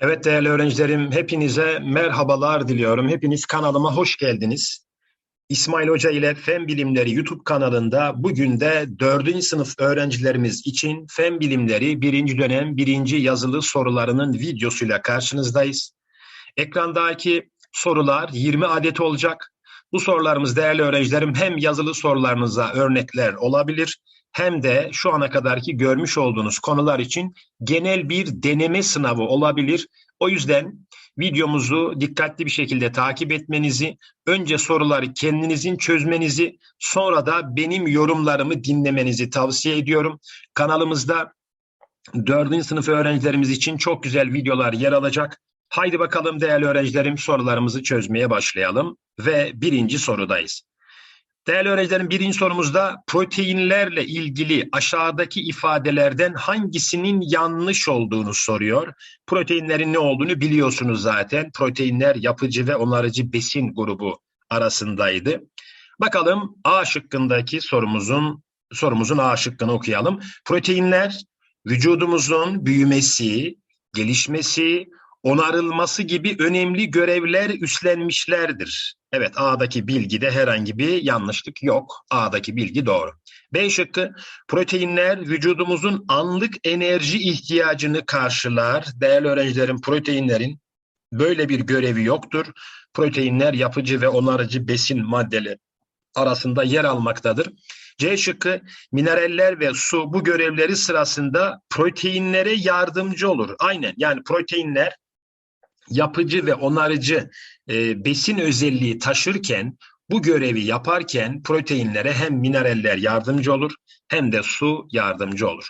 Evet değerli öğrencilerim, hepinize merhabalar diliyorum. Hepiniz kanalıma hoş geldiniz. İsmail Hoca ile Fen Bilimleri YouTube kanalında bugün de 4. sınıf öğrencilerimiz için Fen Bilimleri 1. dönem 1. yazılı sorularının videosuyla karşınızdayız. Ekrandaki sorular 20 adet olacak. Bu sorularımız değerli öğrencilerim hem yazılı sorularınıza örnekler olabilir hem de şu ana kadarki görmüş olduğunuz konular için genel bir deneme sınavı olabilir. O yüzden videomuzu dikkatli bir şekilde takip etmenizi, önce soruları kendinizin çözmenizi, sonra da benim yorumlarımı dinlemenizi tavsiye ediyorum. Kanalımızda 4. sınıf öğrencilerimiz için çok güzel videolar yer alacak. Haydi bakalım değerli öğrencilerim sorularımızı çözmeye başlayalım ve birinci sorudayız. Değerli öğrencilerim birinci sorumuzda proteinlerle ilgili aşağıdaki ifadelerden hangisinin yanlış olduğunu soruyor. Proteinlerin ne olduğunu biliyorsunuz zaten. Proteinler yapıcı ve onarıcı besin grubu arasındaydı. Bakalım A şıkkındaki sorumuzun sorumuzun A şıkkını okuyalım. Proteinler vücudumuzun büyümesi, gelişmesi, onarılması gibi önemli görevler üstlenmişlerdir. Evet A'daki bilgide herhangi bir yanlışlık yok. A'daki bilgi doğru. B şıkkı proteinler vücudumuzun anlık enerji ihtiyacını karşılar. Değerli öğrencilerim proteinlerin böyle bir görevi yoktur. Proteinler yapıcı ve onarıcı besin maddeleri arasında yer almaktadır. C şıkkı mineraller ve su bu görevleri sırasında proteinlere yardımcı olur. Aynen yani proteinler yapıcı ve onarıcı e, besin özelliği taşırken bu görevi yaparken proteinlere hem mineraller yardımcı olur hem de su yardımcı olur.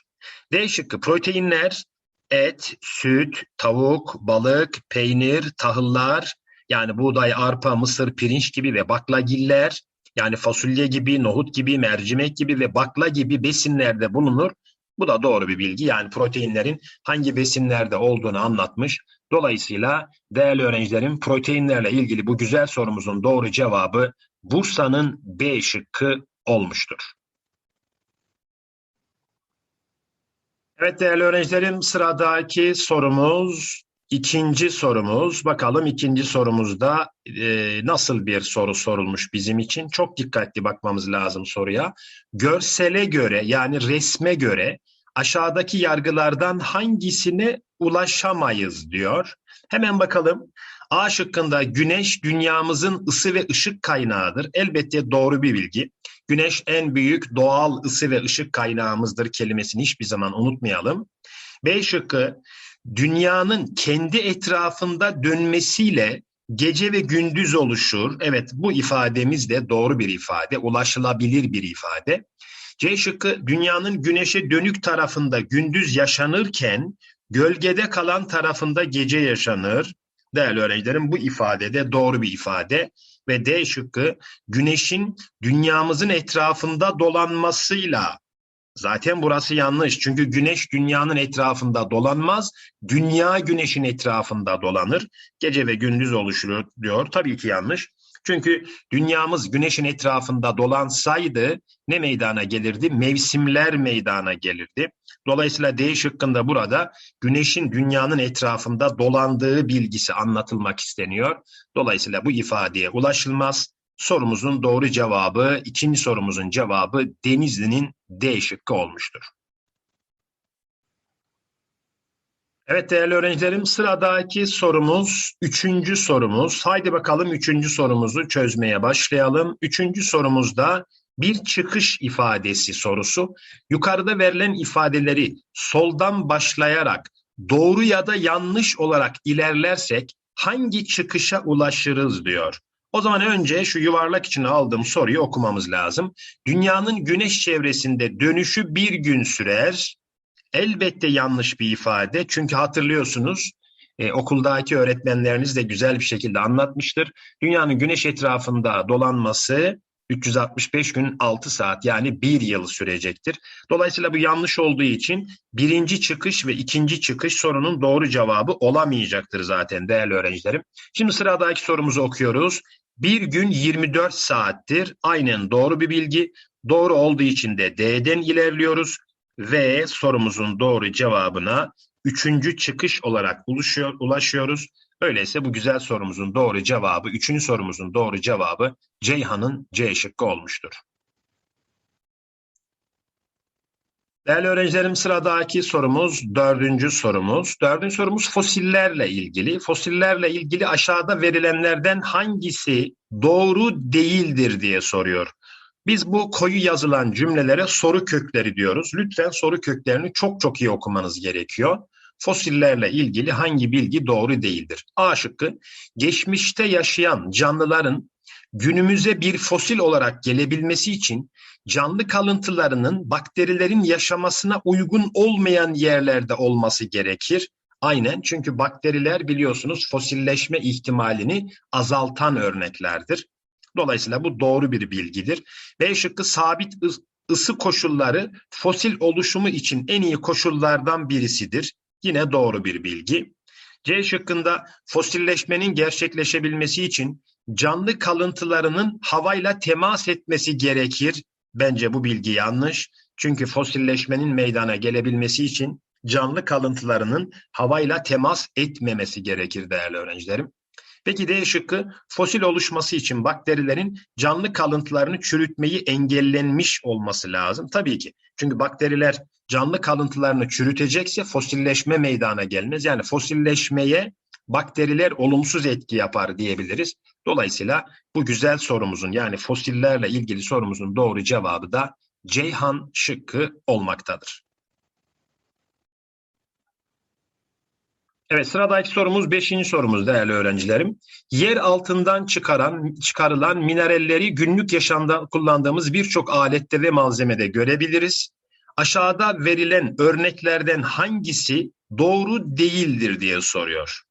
D şıkkı proteinler et, süt, tavuk, balık, peynir, tahıllar yani buğday, arpa, mısır, pirinç gibi ve baklagiller yani fasulye gibi, nohut gibi, mercimek gibi ve bakla gibi besinlerde bulunur. Bu da doğru bir bilgi. Yani proteinlerin hangi besinlerde olduğunu anlatmış. Dolayısıyla değerli öğrencilerim proteinlerle ilgili bu güzel sorumuzun doğru cevabı Bursa'nın B şıkkı olmuştur. Evet değerli öğrencilerim sıradaki sorumuz ikinci sorumuz. Bakalım ikinci sorumuzda e, nasıl bir soru sorulmuş bizim için. Çok dikkatli bakmamız lazım soruya. Görsele göre yani resme göre aşağıdaki yargılardan hangisine ulaşamayız diyor. Hemen bakalım. A şıkkında güneş dünyamızın ısı ve ışık kaynağıdır. Elbette doğru bir bilgi. Güneş en büyük doğal ısı ve ışık kaynağımızdır kelimesini hiçbir zaman unutmayalım. B şıkkı dünyanın kendi etrafında dönmesiyle gece ve gündüz oluşur. Evet bu ifademiz de doğru bir ifade, ulaşılabilir bir ifade. C şıkkı dünyanın güneşe dönük tarafında gündüz yaşanırken gölgede kalan tarafında gece yaşanır. Değerli öğrencilerim bu ifadede doğru bir ifade ve D şıkkı güneşin dünyamızın etrafında dolanmasıyla Zaten burası yanlış. Çünkü güneş dünyanın etrafında dolanmaz. Dünya güneşin etrafında dolanır. Gece ve gündüz oluşuyor diyor. Tabii ki yanlış. Çünkü dünyamız güneşin etrafında dolansaydı ne meydana gelirdi? Mevsimler meydana gelirdi. Dolayısıyla D şıkkında burada güneşin dünyanın etrafında dolandığı bilgisi anlatılmak isteniyor. Dolayısıyla bu ifadeye ulaşılmaz. Sorumuzun doğru cevabı, ikinci sorumuzun cevabı Denizli'nin D şıkkı olmuştur. Evet değerli öğrencilerim sıradaki sorumuz üçüncü sorumuz. Haydi bakalım üçüncü sorumuzu çözmeye başlayalım. Üçüncü sorumuzda bir çıkış ifadesi sorusu. Yukarıda verilen ifadeleri soldan başlayarak doğru ya da yanlış olarak ilerlersek hangi çıkışa ulaşırız diyor. O zaman önce şu yuvarlak için aldığım soruyu okumamız lazım. Dünyanın güneş çevresinde dönüşü bir gün sürer. Elbette yanlış bir ifade. Çünkü hatırlıyorsunuz e, okuldaki öğretmenleriniz de güzel bir şekilde anlatmıştır. Dünyanın güneş etrafında dolanması 365 gün 6 saat yani bir yıl sürecektir. Dolayısıyla bu yanlış olduğu için birinci çıkış ve ikinci çıkış sorunun doğru cevabı olamayacaktır zaten değerli öğrencilerim. Şimdi sıradaki sorumuzu okuyoruz. Bir gün 24 saattir. Aynen doğru bir bilgi. Doğru olduğu için de D'den ilerliyoruz ve sorumuzun doğru cevabına üçüncü çıkış olarak ulaşıyor, ulaşıyoruz. Öyleyse bu güzel sorumuzun doğru cevabı, üçüncü sorumuzun doğru cevabı Ceyhan'ın C şıkkı olmuştur. Değerli öğrencilerim sıradaki sorumuz dördüncü sorumuz. Dördüncü sorumuz fosillerle ilgili. Fosillerle ilgili aşağıda verilenlerden hangisi doğru değildir diye soruyor. Biz bu koyu yazılan cümlelere soru kökleri diyoruz. Lütfen soru köklerini çok çok iyi okumanız gerekiyor. Fosillerle ilgili hangi bilgi doğru değildir? A şıkkı, geçmişte yaşayan canlıların günümüze bir fosil olarak gelebilmesi için canlı kalıntılarının bakterilerin yaşamasına uygun olmayan yerlerde olması gerekir. Aynen çünkü bakteriler biliyorsunuz fosilleşme ihtimalini azaltan örneklerdir. Dolayısıyla bu doğru bir bilgidir. B şıkkı sabit ısı koşulları fosil oluşumu için en iyi koşullardan birisidir. Yine doğru bir bilgi. C şıkkında fosilleşmenin gerçekleşebilmesi için canlı kalıntılarının havayla temas etmesi gerekir. Bence bu bilgi yanlış. Çünkü fosilleşmenin meydana gelebilmesi için canlı kalıntılarının havayla temas etmemesi gerekir değerli öğrencilerim. Peki D şıkkı fosil oluşması için bakterilerin canlı kalıntılarını çürütmeyi engellenmiş olması lazım. Tabii ki. Çünkü bakteriler canlı kalıntılarını çürütecekse fosilleşme meydana gelmez. Yani fosilleşmeye bakteriler olumsuz etki yapar diyebiliriz. Dolayısıyla bu güzel sorumuzun yani fosillerle ilgili sorumuzun doğru cevabı da Ceyhan şıkkı olmaktadır. Evet sıradaki sorumuz beşinci sorumuz değerli öğrencilerim. Yer altından çıkaran, çıkarılan mineralleri günlük yaşamda kullandığımız birçok alette ve malzemede görebiliriz. Aşağıda verilen örneklerden hangisi doğru değildir diye soruyor.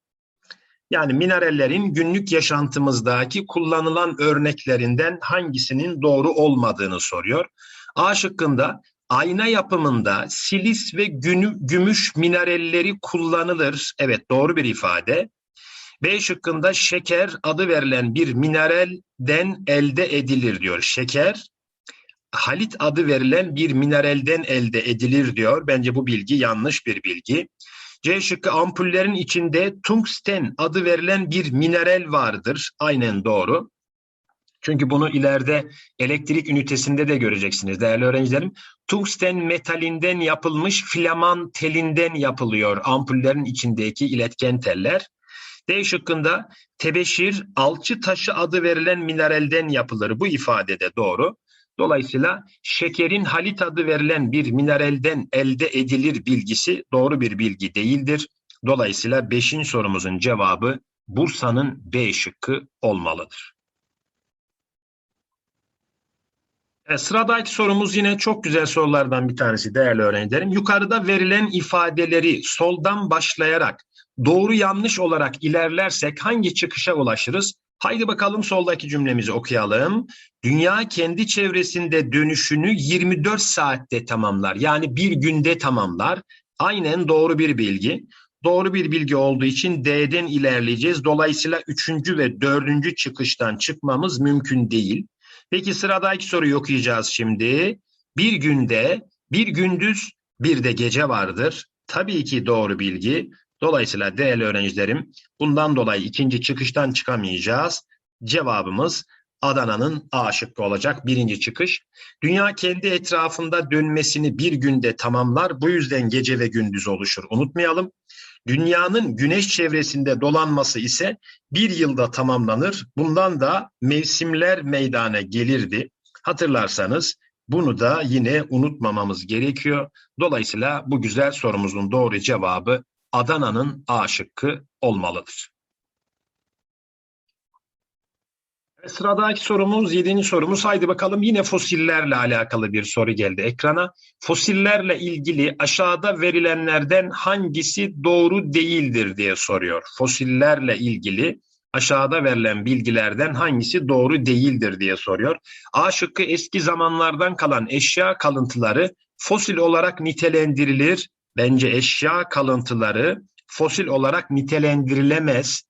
Yani minerallerin günlük yaşantımızdaki kullanılan örneklerinden hangisinin doğru olmadığını soruyor. A şıkkında ayna yapımında silis ve günü, gümüş mineralleri kullanılır. Evet doğru bir ifade. B şıkkında şeker adı verilen bir mineralden elde edilir diyor. Şeker halit adı verilen bir mineralden elde edilir diyor. Bence bu bilgi yanlış bir bilgi. C şıkkı ampullerin içinde tungsten adı verilen bir mineral vardır. Aynen doğru. Çünkü bunu ileride elektrik ünitesinde de göreceksiniz değerli öğrencilerim. Tungsten metalinden yapılmış filaman telinden yapılıyor ampullerin içindeki iletken teller. D şıkkında tebeşir alçı taşı adı verilen mineralden yapılır. Bu ifade de doğru. Dolayısıyla şekerin halit adı verilen bir mineralden elde edilir bilgisi doğru bir bilgi değildir. Dolayısıyla 5. sorumuzun cevabı Bursa'nın B şıkkı olmalıdır. Evet, sıradaki sorumuz yine çok güzel sorulardan bir tanesi değerli öğrencilerim. Yukarıda verilen ifadeleri soldan başlayarak doğru yanlış olarak ilerlersek hangi çıkışa ulaşırız? Haydi bakalım soldaki cümlemizi okuyalım. Dünya kendi çevresinde dönüşünü 24 saatte tamamlar. Yani bir günde tamamlar. Aynen doğru bir bilgi. Doğru bir bilgi olduğu için D'den ilerleyeceğiz. Dolayısıyla üçüncü ve dördüncü çıkıştan çıkmamız mümkün değil. Peki sıradaki soruyu okuyacağız şimdi. Bir günde bir gündüz bir de gece vardır. Tabii ki doğru bilgi. Dolayısıyla değerli öğrencilerim bundan dolayı ikinci çıkıştan çıkamayacağız. Cevabımız Adana'nın A şıkkı olacak birinci çıkış. Dünya kendi etrafında dönmesini bir günde tamamlar. Bu yüzden gece ve gündüz oluşur. Unutmayalım. Dünyanın güneş çevresinde dolanması ise bir yılda tamamlanır. Bundan da mevsimler meydana gelirdi. Hatırlarsanız bunu da yine unutmamamız gerekiyor. Dolayısıyla bu güzel sorumuzun doğru cevabı Adana'nın A şıkkı olmalıdır. Sıradaki sorumuz, yedinci sorumuz. Haydi bakalım yine fosillerle alakalı bir soru geldi ekrana. Fosillerle ilgili aşağıda verilenlerden hangisi doğru değildir diye soruyor. Fosillerle ilgili aşağıda verilen bilgilerden hangisi doğru değildir diye soruyor. A şıkkı eski zamanlardan kalan eşya kalıntıları fosil olarak nitelendirilir. Bence eşya kalıntıları fosil olarak nitelendirilemez.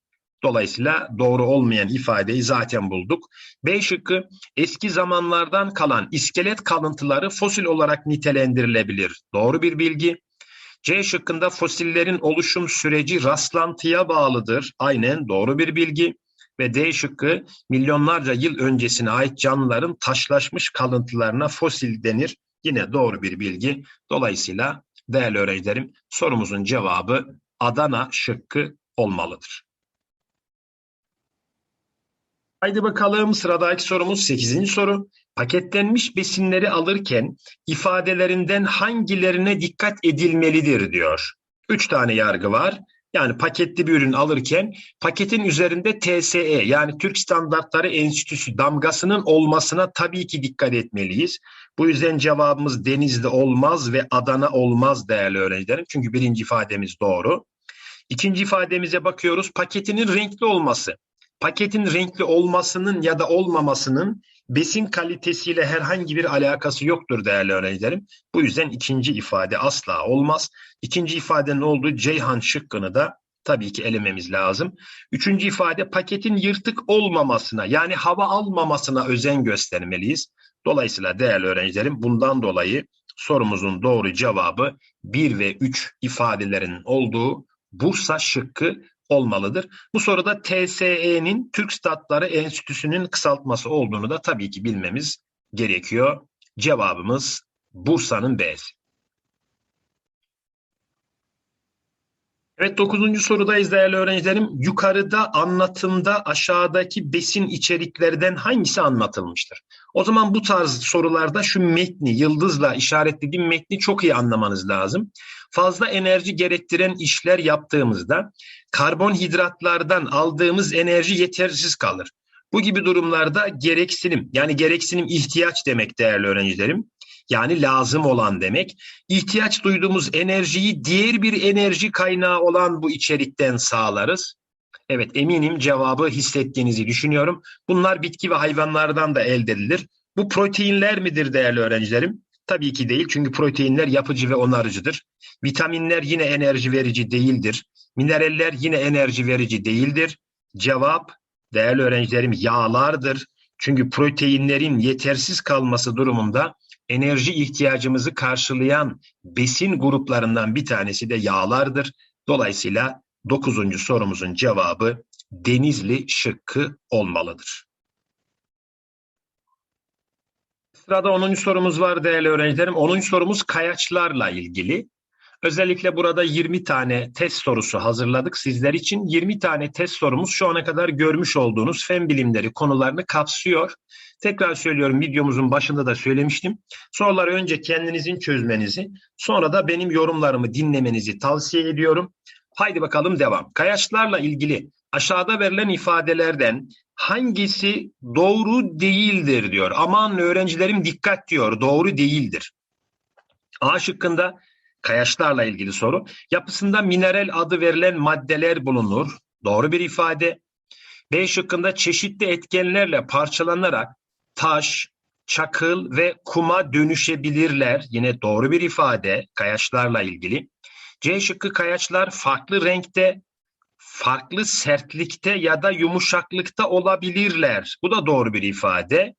Dolayısıyla doğru olmayan ifadeyi zaten bulduk. B şıkkı eski zamanlardan kalan iskelet kalıntıları fosil olarak nitelendirilebilir. Doğru bir bilgi. C şıkkında fosillerin oluşum süreci rastlantıya bağlıdır. Aynen doğru bir bilgi. Ve D şıkkı milyonlarca yıl öncesine ait canlıların taşlaşmış kalıntılarına fosil denir. Yine doğru bir bilgi. Dolayısıyla değerli öğrencilerim sorumuzun cevabı Adana şıkkı olmalıdır. Haydi bakalım sıradaki sorumuz 8. soru. Paketlenmiş besinleri alırken ifadelerinden hangilerine dikkat edilmelidir diyor. Üç tane yargı var. Yani paketli bir ürün alırken paketin üzerinde TSE yani Türk Standartları Enstitüsü damgasının olmasına tabii ki dikkat etmeliyiz. Bu yüzden cevabımız Denizli olmaz ve Adana olmaz değerli öğrencilerim. Çünkü birinci ifademiz doğru. İkinci ifademize bakıyoruz. Paketinin renkli olması. Paketin renkli olmasının ya da olmamasının besin kalitesiyle herhangi bir alakası yoktur değerli öğrencilerim. Bu yüzden ikinci ifade asla olmaz. İkinci ifade ne oldu? Ceyhan şıkkını da tabii ki elememiz lazım. Üçüncü ifade paketin yırtık olmamasına yani hava almamasına özen göstermeliyiz. Dolayısıyla değerli öğrencilerim bundan dolayı sorumuzun doğru cevabı 1 ve 3 ifadelerin olduğu Bursa şıkkı olmalıdır. Bu soruda TSE'nin Türk Statları Enstitüsü'nün kısaltması olduğunu da tabii ki bilmemiz gerekiyor. Cevabımız Bursa'nın B'si. Evet dokuzuncu sorudayız değerli öğrencilerim. Yukarıda anlatımda aşağıdaki besin içeriklerden hangisi anlatılmıştır? O zaman bu tarz sorularda şu metni yıldızla işaretlediğim metni çok iyi anlamanız lazım. Fazla enerji gerektiren işler yaptığımızda karbonhidratlardan aldığımız enerji yetersiz kalır. Bu gibi durumlarda gereksinim yani gereksinim ihtiyaç demek değerli öğrencilerim. Yani lazım olan demek. İhtiyaç duyduğumuz enerjiyi diğer bir enerji kaynağı olan bu içerikten sağlarız. Evet eminim cevabı hissettiğinizi düşünüyorum. Bunlar bitki ve hayvanlardan da elde edilir. Bu proteinler midir değerli öğrencilerim? Tabii ki değil çünkü proteinler yapıcı ve onarıcıdır. Vitaminler yine enerji verici değildir. Mineraller yine enerji verici değildir. Cevap değerli öğrencilerim yağlardır. Çünkü proteinlerin yetersiz kalması durumunda enerji ihtiyacımızı karşılayan besin gruplarından bir tanesi de yağlardır. Dolayısıyla dokuzuncu sorumuzun cevabı Denizli şıkkı olmalıdır. Sırada 10. sorumuz var değerli öğrencilerim. 10. sorumuz kayaçlarla ilgili. Özellikle burada 20 tane test sorusu hazırladık sizler için. 20 tane test sorumuz şu ana kadar görmüş olduğunuz fen bilimleri konularını kapsıyor. Tekrar söylüyorum videomuzun başında da söylemiştim. Soruları önce kendinizin çözmenizi, sonra da benim yorumlarımı dinlemenizi tavsiye ediyorum. Haydi bakalım devam. Kayaçlarla ilgili aşağıda verilen ifadelerden hangisi doğru değildir diyor. Aman öğrencilerim dikkat diyor. Doğru değildir. A şıkkında kayaçlarla ilgili soru. Yapısında mineral adı verilen maddeler bulunur. Doğru bir ifade. B şıkkında çeşitli etkenlerle parçalanarak taş, çakıl ve kuma dönüşebilirler. Yine doğru bir ifade kayaçlarla ilgili. C şıkkı kayaçlar farklı renkte, farklı sertlikte ya da yumuşaklıkta olabilirler. Bu da doğru bir ifade.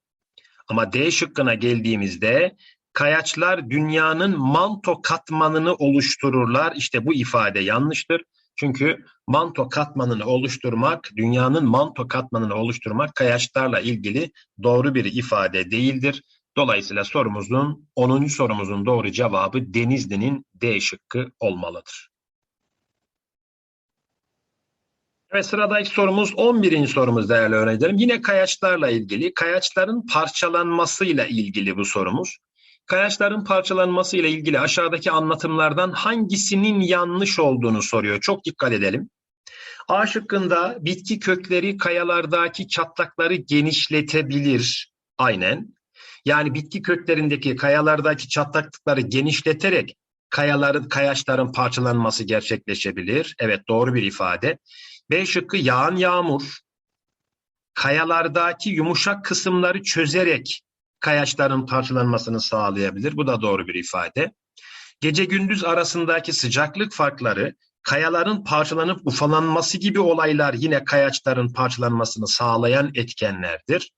Ama D şıkkına geldiğimizde kayaçlar dünyanın manto katmanını oluştururlar. İşte bu ifade yanlıştır. Çünkü manto katmanını oluşturmak, dünyanın manto katmanını oluşturmak kayaçlarla ilgili doğru bir ifade değildir. Dolayısıyla sorumuzun 10. sorumuzun doğru cevabı Denizli'nin D şıkkı olmalıdır. Evet sıradaki sorumuz 11. sorumuz değerli öğrencilerim. Yine kayaçlarla ilgili, kayaçların parçalanmasıyla ilgili bu sorumuz. Kayaçların parçalanması ile ilgili aşağıdaki anlatımlardan hangisinin yanlış olduğunu soruyor. Çok dikkat edelim. A şıkkında bitki kökleri kayalardaki çatlakları genişletebilir. Aynen. Yani bitki köklerindeki kayalardaki çatlaklıkları genişleterek kayaların, kayaçların parçalanması gerçekleşebilir. Evet doğru bir ifade. B şıkkı yağan yağmur kayalardaki yumuşak kısımları çözerek kayaçların parçalanmasını sağlayabilir. Bu da doğru bir ifade. Gece gündüz arasındaki sıcaklık farkları kayaların parçalanıp ufalanması gibi olaylar yine kayaçların parçalanmasını sağlayan etkenlerdir.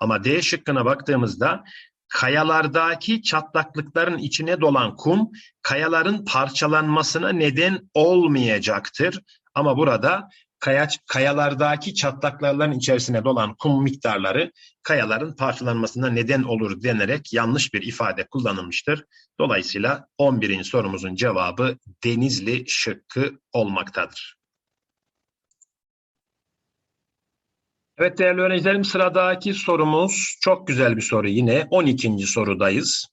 Ama D şıkkına baktığımızda kayalardaki çatlaklıkların içine dolan kum kayaların parçalanmasına neden olmayacaktır. Ama burada kaya, kayalardaki çatlakların içerisine dolan kum miktarları kayaların parçalanmasına neden olur denerek yanlış bir ifade kullanılmıştır. Dolayısıyla 11. sorumuzun cevabı Denizli şıkkı olmaktadır. Evet değerli öğrencilerim sıradaki sorumuz çok güzel bir soru yine 12. sorudayız.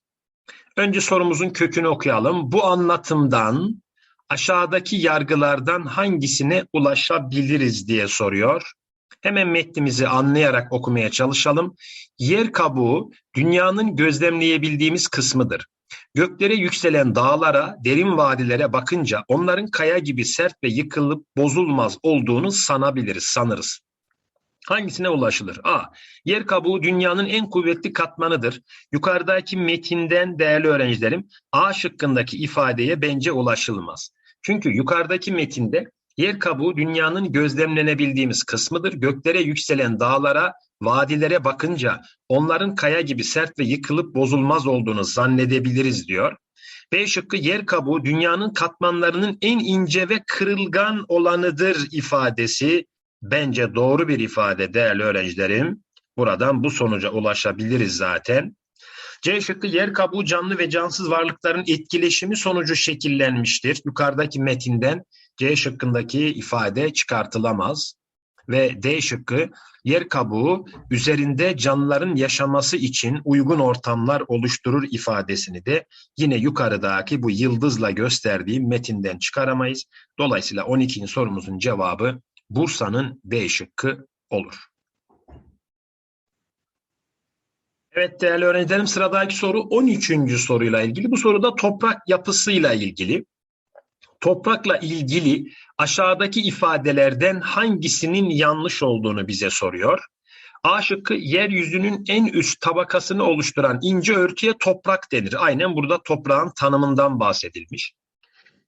Önce sorumuzun kökünü okuyalım. Bu anlatımdan aşağıdaki yargılardan hangisine ulaşabiliriz diye soruyor. Hemen metnimizi anlayarak okumaya çalışalım. Yer kabuğu dünyanın gözlemleyebildiğimiz kısmıdır. Göklere yükselen dağlara, derin vadilere bakınca onların kaya gibi sert ve yıkılıp bozulmaz olduğunu sanabiliriz, sanırız. Hangisine ulaşılır? A. Yer kabuğu dünyanın en kuvvetli katmanıdır. Yukarıdaki metinden değerli öğrencilerim A şıkkındaki ifadeye bence ulaşılmaz. Çünkü yukarıdaki metinde yer kabuğu dünyanın gözlemlenebildiğimiz kısmıdır. Göklere yükselen dağlara, vadilere bakınca onların kaya gibi sert ve yıkılıp bozulmaz olduğunu zannedebiliriz diyor. B şıkkı yer kabuğu dünyanın katmanlarının en ince ve kırılgan olanıdır ifadesi bence doğru bir ifade değerli öğrencilerim. Buradan bu sonuca ulaşabiliriz zaten. C şıkkı yer kabuğu canlı ve cansız varlıkların etkileşimi sonucu şekillenmiştir. Yukarıdaki metinden C şıkkındaki ifade çıkartılamaz. Ve D şıkkı yer kabuğu üzerinde canlıların yaşaması için uygun ortamlar oluşturur ifadesini de yine yukarıdaki bu yıldızla gösterdiğim metinden çıkaramayız. Dolayısıyla 12. sorumuzun cevabı Bursa'nın B şıkkı olur. Evet değerli öğrencilerim sıradaki soru 13. soruyla ilgili. Bu soruda toprak yapısıyla ilgili. Toprakla ilgili aşağıdaki ifadelerden hangisinin yanlış olduğunu bize soruyor. A şıkkı yeryüzünün en üst tabakasını oluşturan ince örtüye toprak denir. Aynen burada toprağın tanımından bahsedilmiş.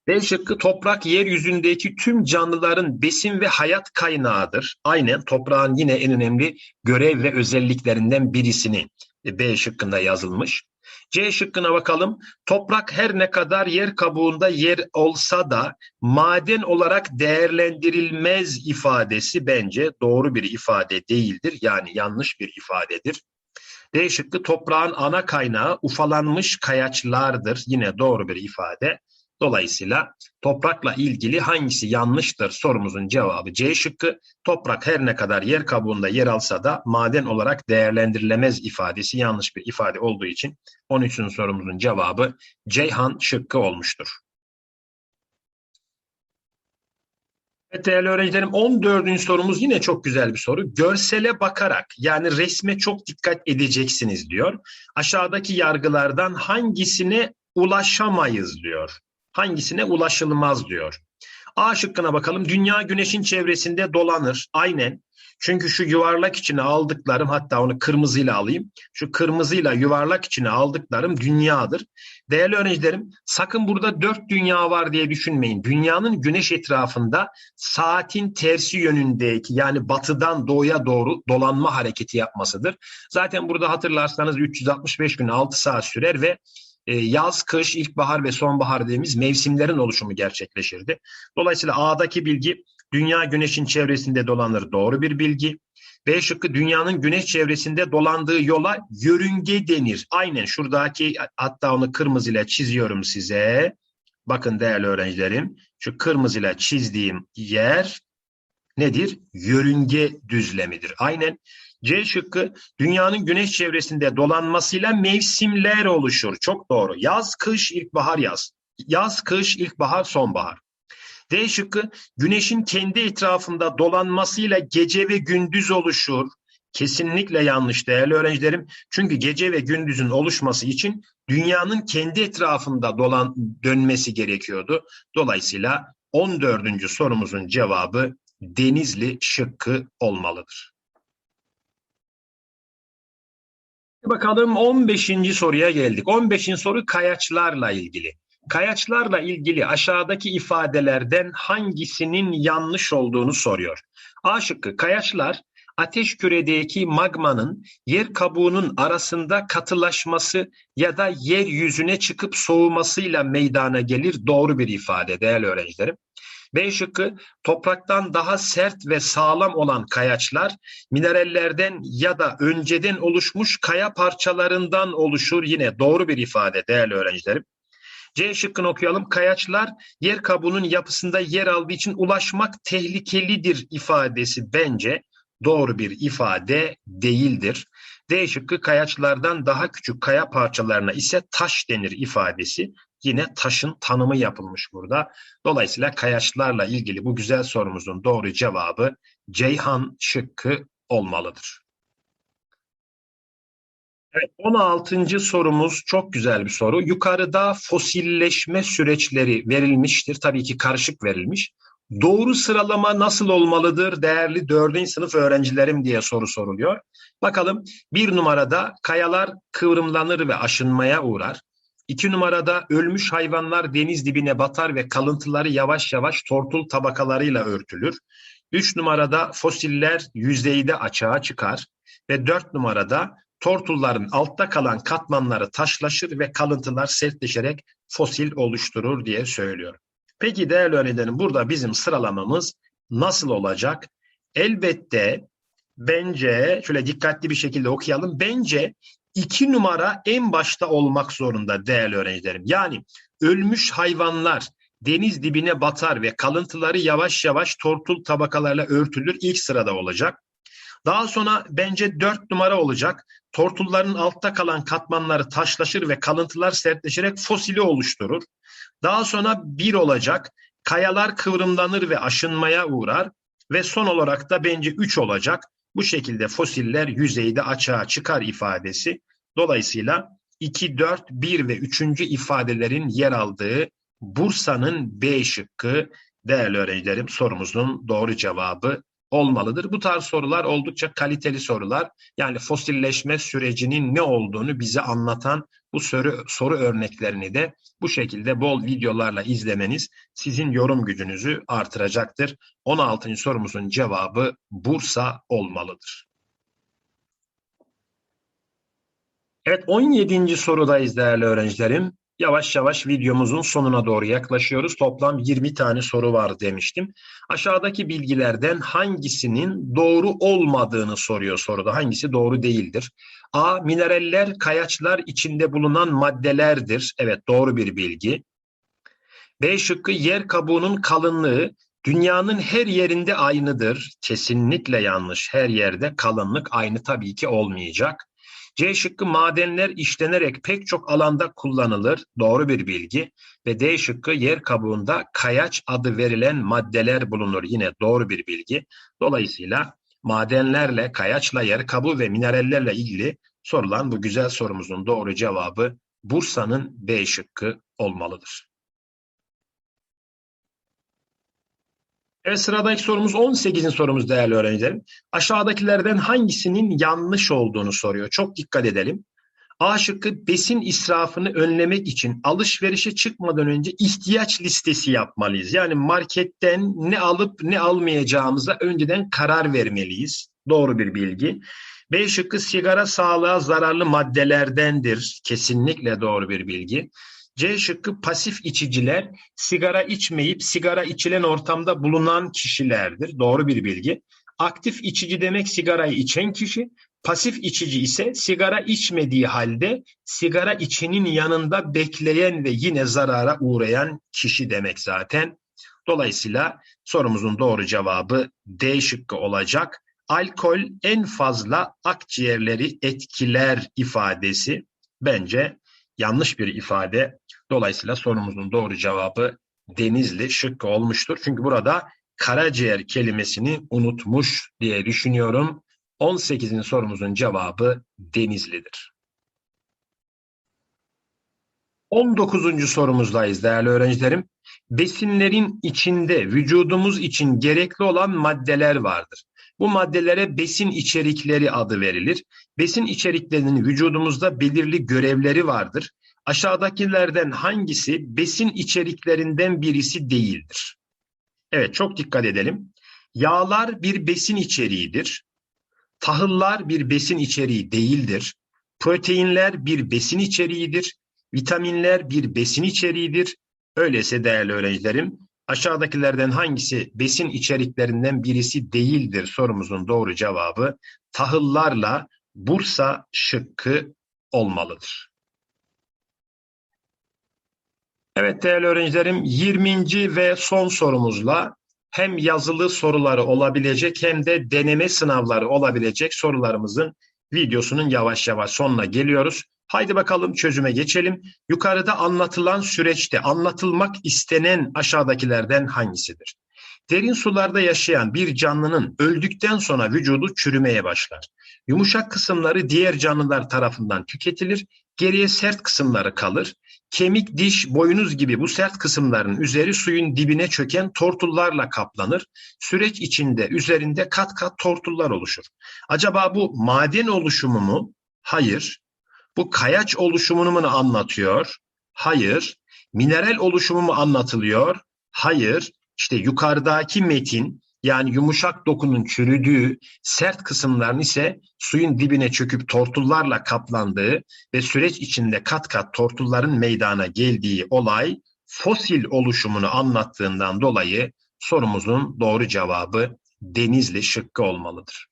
B şıkkı toprak yeryüzündeki tüm canlıların besin ve hayat kaynağıdır. Aynen toprağın yine en önemli görev ve özelliklerinden birisini B şıkkında yazılmış. C şıkkına bakalım. Toprak her ne kadar yer kabuğunda yer olsa da maden olarak değerlendirilmez ifadesi bence doğru bir ifade değildir. Yani yanlış bir ifadedir. D şıkkı toprağın ana kaynağı ufalanmış kayaçlardır. Yine doğru bir ifade. Dolayısıyla toprakla ilgili hangisi yanlıştır sorumuzun cevabı C şıkkı. Toprak her ne kadar yer kabuğunda yer alsa da maden olarak değerlendirilemez ifadesi yanlış bir ifade olduğu için 13. sorumuzun cevabı Ceyhan şıkkı olmuştur. Evet değerli öğrencilerim 14. sorumuz yine çok güzel bir soru. Görsele bakarak yani resme çok dikkat edeceksiniz diyor. Aşağıdaki yargılardan hangisine ulaşamayız diyor hangisine ulaşılmaz diyor. A şıkkına bakalım. Dünya güneşin çevresinde dolanır. Aynen. Çünkü şu yuvarlak içine aldıklarım hatta onu kırmızıyla alayım. Şu kırmızıyla yuvarlak içine aldıklarım dünyadır. Değerli öğrencilerim sakın burada dört dünya var diye düşünmeyin. Dünyanın güneş etrafında saatin tersi yönündeki yani batıdan doğuya doğru dolanma hareketi yapmasıdır. Zaten burada hatırlarsanız 365 gün 6 saat sürer ve e, yaz, kış, ilkbahar ve sonbahar dediğimiz mevsimlerin oluşumu gerçekleşirdi. Dolayısıyla A'daki bilgi dünya güneşin çevresinde dolanır doğru bir bilgi. B şıkkı dünyanın güneş çevresinde dolandığı yola yörünge denir. Aynen şuradaki hatta onu kırmızıyla çiziyorum size. Bakın değerli öğrencilerim şu kırmızıyla çizdiğim yer nedir? Yörünge düzlemidir. Aynen C şıkkı dünyanın güneş çevresinde dolanmasıyla mevsimler oluşur. Çok doğru. Yaz, kış, ilkbahar, yaz. Yaz, kış, ilkbahar, sonbahar. D şıkkı güneşin kendi etrafında dolanmasıyla gece ve gündüz oluşur. Kesinlikle yanlış değerli öğrencilerim. Çünkü gece ve gündüzün oluşması için dünyanın kendi etrafında dolan dönmesi gerekiyordu. Dolayısıyla 14. sorumuzun cevabı Denizli şıkkı olmalıdır. Bakalım 15. soruya geldik. 15. soru kayaçlarla ilgili. Kayaçlarla ilgili aşağıdaki ifadelerden hangisinin yanlış olduğunu soruyor. A şıkkı kayaçlar ateş küredeki magmanın yer kabuğunun arasında katılaşması ya da yeryüzüne çıkıp soğumasıyla meydana gelir doğru bir ifade değerli öğrencilerim. B şıkkı topraktan daha sert ve sağlam olan kayaçlar minerallerden ya da önceden oluşmuş kaya parçalarından oluşur. Yine doğru bir ifade değerli öğrencilerim. C şıkkını okuyalım. Kayaçlar yer kabuğunun yapısında yer aldığı için ulaşmak tehlikelidir ifadesi bence doğru bir ifade değildir. D şıkkı kayaçlardan daha küçük kaya parçalarına ise taş denir ifadesi yine taşın tanımı yapılmış burada. Dolayısıyla kayaçlarla ilgili bu güzel sorumuzun doğru cevabı Ceyhan şıkkı olmalıdır. Evet, 16. sorumuz çok güzel bir soru. Yukarıda fosilleşme süreçleri verilmiştir. Tabii ki karışık verilmiş. Doğru sıralama nasıl olmalıdır değerli 4. sınıf öğrencilerim diye soru soruluyor. Bakalım bir numarada kayalar kıvrımlanır ve aşınmaya uğrar. İki numarada ölmüş hayvanlar deniz dibine batar ve kalıntıları yavaş yavaş tortul tabakalarıyla örtülür. Üç numarada fosiller yüzeyde açığa çıkar. Ve dört numarada tortulların altta kalan katmanları taşlaşır ve kalıntılar sertleşerek fosil oluşturur diye söylüyor. Peki değerli öğrencilerim burada bizim sıralamamız nasıl olacak? Elbette bence şöyle dikkatli bir şekilde okuyalım. Bence iki numara en başta olmak zorunda değerli öğrencilerim. Yani ölmüş hayvanlar deniz dibine batar ve kalıntıları yavaş yavaş tortul tabakalarla örtülür ilk sırada olacak. Daha sonra bence dört numara olacak. Tortulların altta kalan katmanları taşlaşır ve kalıntılar sertleşerek fosili oluşturur. Daha sonra bir olacak. Kayalar kıvrımlanır ve aşınmaya uğrar. Ve son olarak da bence üç olacak. Bu şekilde fosiller yüzeyde açığa çıkar ifadesi. Dolayısıyla 2, 4, 1 ve 3. ifadelerin yer aldığı Bursa'nın B şıkkı değerli öğrencilerim sorumuzun doğru cevabı olmalıdır. Bu tarz sorular oldukça kaliteli sorular. Yani fosilleşme sürecinin ne olduğunu bize anlatan bu soru, soru örneklerini de bu şekilde bol videolarla izlemeniz sizin yorum gücünüzü artıracaktır. 16. sorumuzun cevabı Bursa olmalıdır. Evet 17. sorudayız değerli öğrencilerim. Yavaş yavaş videomuzun sonuna doğru yaklaşıyoruz. Toplam 20 tane soru var demiştim. Aşağıdaki bilgilerden hangisinin doğru olmadığını soruyor soruda. Hangisi doğru değildir? A. Mineraller kayaçlar içinde bulunan maddelerdir. Evet doğru bir bilgi. B şıkkı yer kabuğunun kalınlığı dünyanın her yerinde aynıdır. Kesinlikle yanlış. Her yerde kalınlık aynı tabii ki olmayacak. C şıkkı madenler işlenerek pek çok alanda kullanılır. Doğru bir bilgi. Ve D şıkkı yer kabuğunda kayaç adı verilen maddeler bulunur. Yine doğru bir bilgi. Dolayısıyla madenlerle, kayaçla, yer kabuğu ve minerallerle ilgili sorulan bu güzel sorumuzun doğru cevabı Bursa'nın B şıkkı olmalıdır. Evet sıradaki sorumuz 18'in sorumuz değerli öğrencilerim. Aşağıdakilerden hangisinin yanlış olduğunu soruyor. Çok dikkat edelim. A şıkkı besin israfını önlemek için alışverişe çıkmadan önce ihtiyaç listesi yapmalıyız. Yani marketten ne alıp ne almayacağımıza önceden karar vermeliyiz. Doğru bir bilgi. B şıkkı sigara sağlığa zararlı maddelerdendir. Kesinlikle doğru bir bilgi. C şıkkı pasif içiciler sigara içmeyip sigara içilen ortamda bulunan kişilerdir. Doğru bir bilgi. Aktif içici demek sigarayı içen kişi. Pasif içici ise sigara içmediği halde sigara içinin yanında bekleyen ve yine zarara uğrayan kişi demek zaten. Dolayısıyla sorumuzun doğru cevabı D şıkkı olacak. Alkol en fazla akciğerleri etkiler ifadesi bence yanlış bir ifade. Dolayısıyla sorumuzun doğru cevabı Denizli şıkkı olmuştur. Çünkü burada karaciğer kelimesini unutmuş diye düşünüyorum. 18'in sorumuzun cevabı Denizli'dir. 19. sorumuzdayız değerli öğrencilerim. Besinlerin içinde vücudumuz için gerekli olan maddeler vardır. Bu maddelere besin içerikleri adı verilir. Besin içeriklerinin vücudumuzda belirli görevleri vardır. Aşağıdakilerden hangisi besin içeriklerinden birisi değildir? Evet çok dikkat edelim. Yağlar bir besin içeriğidir. Tahıllar bir besin içeriği değildir. Proteinler bir besin içeriğidir. Vitaminler bir besin içeriğidir. Öyleyse değerli öğrencilerim, aşağıdakilerden hangisi besin içeriklerinden birisi değildir sorumuzun doğru cevabı tahıllarla Bursa şıkkı olmalıdır. Evet değerli öğrencilerim 20. ve son sorumuzla hem yazılı soruları olabilecek hem de deneme sınavları olabilecek sorularımızın videosunun yavaş yavaş sonuna geliyoruz. Haydi bakalım çözüme geçelim. Yukarıda anlatılan süreçte anlatılmak istenen aşağıdakilerden hangisidir? Derin sularda yaşayan bir canlının öldükten sonra vücudu çürümeye başlar. Yumuşak kısımları diğer canlılar tarafından tüketilir, geriye sert kısımları kalır. Kemik, diş, boynuz gibi bu sert kısımların üzeri suyun dibine çöken tortullarla kaplanır. Süreç içinde üzerinde kat kat tortullar oluşur. Acaba bu maden oluşumu mu? Hayır. Bu kayaç oluşumunu mu anlatıyor? Hayır. Mineral oluşumu mu anlatılıyor? Hayır. İşte yukarıdaki metin yani yumuşak dokunun çürüdüğü, sert kısımların ise suyun dibine çöküp tortullarla kaplandığı ve süreç içinde kat kat tortulların meydana geldiği olay fosil oluşumunu anlattığından dolayı sorumuzun doğru cevabı Denizli şıkkı olmalıdır.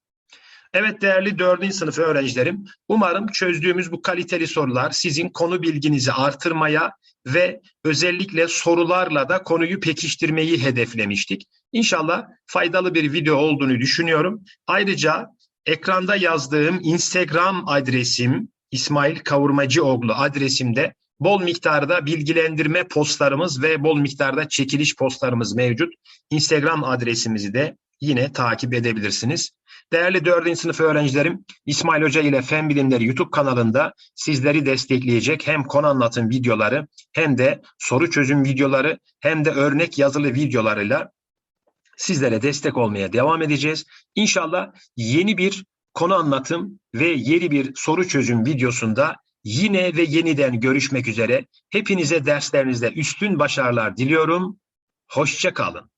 Evet değerli 4. sınıf öğrencilerim, umarım çözdüğümüz bu kaliteli sorular sizin konu bilginizi artırmaya ve özellikle sorularla da konuyu pekiştirmeyi hedeflemiştik. İnşallah faydalı bir video olduğunu düşünüyorum. Ayrıca ekranda yazdığım Instagram adresim İsmail Kavurmacıoğlu adresimde bol miktarda bilgilendirme postlarımız ve bol miktarda çekiliş postlarımız mevcut. Instagram adresimizi de yine takip edebilirsiniz. Değerli 4. sınıf öğrencilerim, İsmail Hoca ile Fen Bilimleri YouTube kanalında sizleri destekleyecek hem konu anlatım videoları hem de soru çözüm videoları hem de örnek yazılı videolarıyla sizlere destek olmaya devam edeceğiz. İnşallah yeni bir konu anlatım ve yeni bir soru çözüm videosunda yine ve yeniden görüşmek üzere. Hepinize derslerinizde üstün başarılar diliyorum. Hoşça kalın.